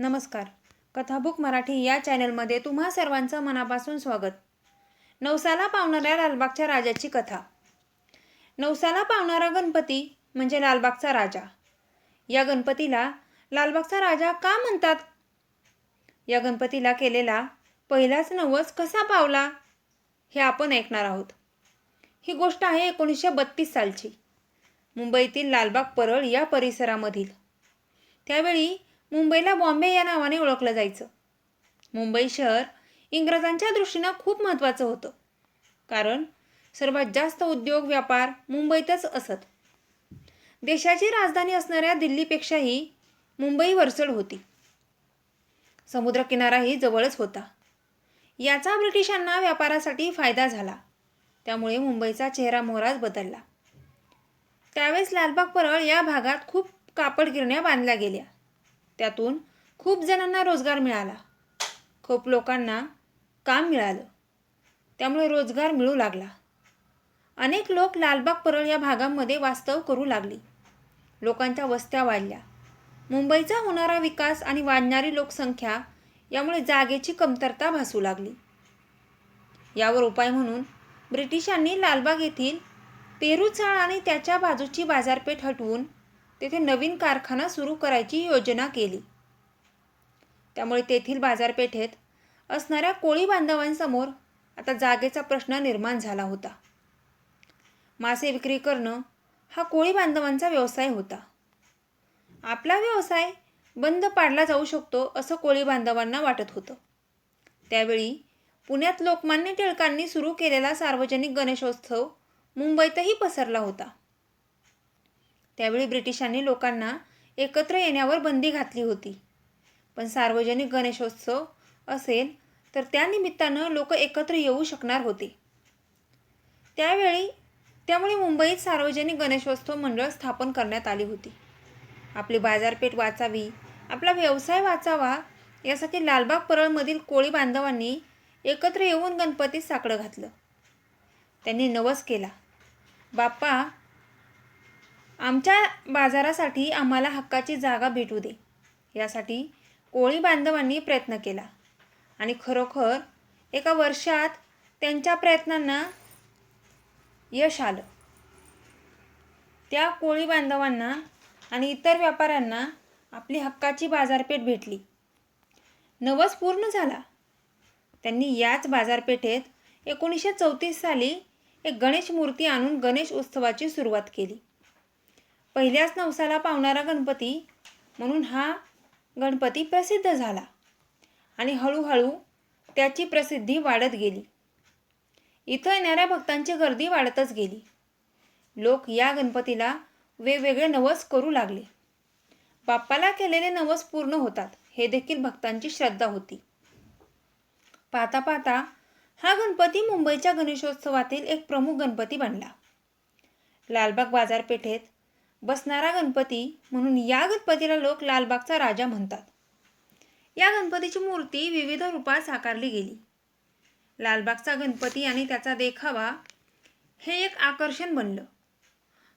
नमस्कार. कथाबुक मराठी या चॅनलमध्ये तुम्हा सर्वांचं मनापासून स्वागत. नवसाला पावणाऱ्या लालबागच्या राजाची कथा. नवसाला पावणारा गणपती म्हणजे लालबागचा राजा. या गणपतीला लालबागचा राजा का म्हणतात? या गणपतीला केलेला पहिलाच नवस कसा पावला? हे आपण ऐकणार आहोत. ही गोष्ट आहे एकोणीसशे बत्तीस सालची. मुंबईतील लालबाग परळ या परिसरामधील. त्यावेळी मुंबईला बॉम्बे या नावाने ओळखलं जायचं. मुंबई शहर इंग्रजांच्या दृष्टीनं खूप महत्त्वाचं होतं. कारण सर्वात जास्त उद्योग व्यापार मुंबईतच असत. देशाची राजधानी असणाऱ्या दिल्लीपेक्षाही मुंबई वरचढ होती. समुद्रकिनाराही जवळच होता. याचा ब्रिटिशांना व्यापारासाठी फायदा झाला. त्यामुळे मुंबईचा चेहरा मोहराच बदलला. त्यावेळेस लालबाग परळ या भागात खूप कापड गिरण्या बांधल्या गेल्या. त्यातून खूप जणांना रोजगार मिळाला. खूप लोकांना काम मिळालं. त्यामुळे रोजगार मिळू लागला. अनेक लोक लालबाग परळ या भागामध्ये वास्तव करू लागली. लोकांच्या वस्त्या वाढल्या. मुंबईचा होणारा विकास आणि वाढणारी लोकसंख्या यामुळे जागेची कमतरता भासू लागली. यावर उपाय म्हणून ब्रिटिशांनी लालबाग येथील पेरूचाळ आणि त्याच्या बाजूची बाजारपेठ हटवून तेथे नवीन कारखाना सुरू करायची योजना केली. त्यामुळे तेथील बाजारपेठेत असणाऱ्या कोळी बांधवांसमोर आता जागेचा प्रश्न निर्माण झाला होता. मासे विक्री करणं हा कोळी बांधवांचा व्यवसाय होता. आपला व्यवसाय बंद पाडला जाऊ शकतो असं कोळी बांधवांना वाटत होतं. त्यावेळी पुण्यात लोकमान्य टिळकांनी सुरू केलेला सार्वजनिक गणेशोत्सव मुंबईतही पसरला होता. त्यावेळी ब्रिटिशांनी लोकांना एकत्र येण्यावर बंदी घातली होती. पण सार्वजनिक गणेशोत्सव असेल तर त्या निमित्तानं लोक एकत्र येऊ शकणार होते. त्यावेळी त्यामुळे मुंबईत सार्वजनिक गणेशोत्सव मंडळ स्थापन करण्यात आली होती. आपली बाजारपेठ वाचावी आपला व्यवसाय वाचावा यासाठी लालबाग परळमधील कोळी बांधवांनी एकत्र येऊन गणपतीत साकडं घातलं. त्यांनी नवस केला. बाप्पा आमच्या बाजारासाठी आम्हाला हक्काची जागा भेटू दे. यासाठी कोळी बांधवांनी प्रयत्न केला. आणि खरोखर एका वर्षात त्यांच्या प्रयत्नांना यश आलं. त्या कोळी बांधवांना आणि इतर व्यापाऱ्यांना आपली हक्काची बाजारपेठ भेटली. नवस पूर्ण झाला. त्यांनी याच बाजारपेठेत एकोणीसशे चौतीस साली एक गणेश मूर्ती आणून गणेश उत्सवाची सुरुवात केली. पहिल्याच नवसाला पावणारा गणपती म्हणून हा गणपती प्रसिद्ध झाला. आणि हळूहळू त्याची प्रसिद्धी वाढत गेली. इथं येणाऱ्या भक्तांची गर्दी वाढतच गेली. लोक या गणपतीला वेगवेगळे नवस करू लागले. बाप्पाला केलेले नवस पूर्ण होतात हे देखील भक्तांची श्रद्धा होती. पाहता पाहता हा गणपती मुंबईच्या गणेशोत्सवातील एक प्रमुख गणपती बनला. लालबाग बाजारपेठेत बसणारा गणपती म्हणून या गणपतीला लोक लालबागचा राजा म्हणतात. या गणपतीची मूर्ती विविध रूपात साकारली गेली. लालबागचा गणपती आणि त्याचा देखावा हे एक आकर्षण बनलं.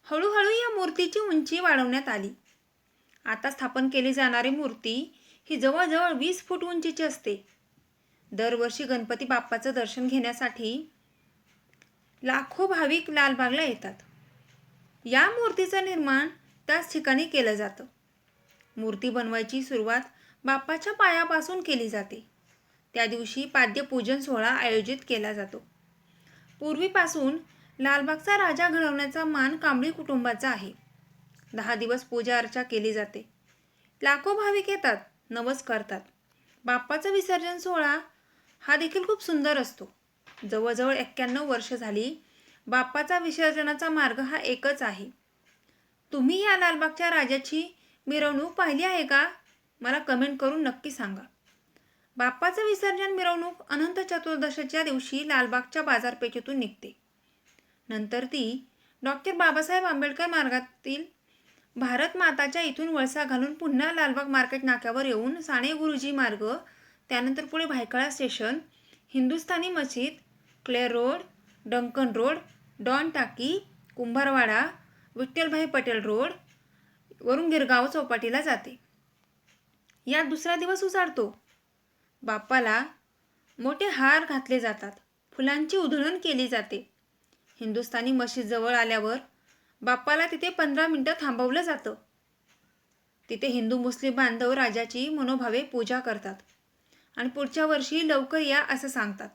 हळूहळू या मूर्तीची उंची वाढवण्यात आली. आता स्थापन केली जाणारी मूर्ती ही जवळजवळ वीस फूट उंचीची असते. दरवर्षी गणपती बाप्पाचं दर्शन घेण्यासाठी लाखो भाविक लालबागला येतात. या मूर्तीचं निर्माण त्याच ठिकाणी केलं जातं. मूर्ती बनवायची सुरुवात बाप्पाच्या पायापासून केली जाते. त्या दिवशी पाद्यपूजन सोहळा आयोजित केला जातो. पूर्वीपासून लालबागचा राजा घडवण्याचा मान कांबळी कुटुंबाचा आहे. दहा दिवस पूजा अर्चा केली जाते. लाखो भाविक येतात नवस करतात. बाप्पाचं विसर्जन सोहळा हा देखील खूप सुंदर असतो. जवळजवळ एक्क्याण्णव वर्ष झाली बाप्पाचा विसर्जनाचा मार्ग हा एकच आहे. तुम्ही या लालबागच्या राजाची मिरवणूक पाहिली आहे का? मला कमेंट करून नक्की सांगा. बाप्पाचं विसर्जन मिरवणूक अनंत चतुर्दशीच्या दिवशी लालबागच्या बाजारपेठेतून निघते. नंतर ती डॉक्टर बाबासाहेब आंबेडकर मार्गातील भारत माताच्या इथून वळसा घालून पुन्हा लालबाग मार्केट नाक्यावर येऊन साने गुरुजी मार्ग त्यानंतर पुढे भायखळा स्टेशन हिंदुस्थानी मशीद Clare road Duncan road Don Taki Kumbharwada Vitthalbhai Patel road वरून गिरगाव चौपाटीला जाते. यात दुसरा दिवस उजाडतो बाप्पाला मोठे हार घातले जातात. फुलांची उधळण केली जाते. हिंदुस्थानी मशीदजवळ आल्यावर बाप्पाला तिथे पंधरा मिनटं थांबवलं जातं. तिथे हिंदू मुस्लिम बांधव राजाची मनोभावे पूजा करतात आणि पुढच्या वर्षी लवकर या असं सांगतात.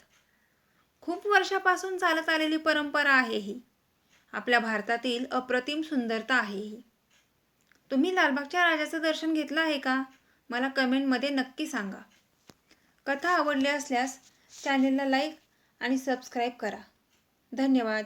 खूप वर्षापासून चालत आलेली परंपरा आहे ही. आपल्या भारतातील अप्रतिम सुंदरता आहे ही. तुम्ही लालबागच्या राजाचं दर्शन घेतलं आहे का? मला कमेंटमध्ये नक्की सांगा. कथा आवडली असल्यास चॅनेलला लाईक आणि सबस्क्राईब करा. धन्यवाद.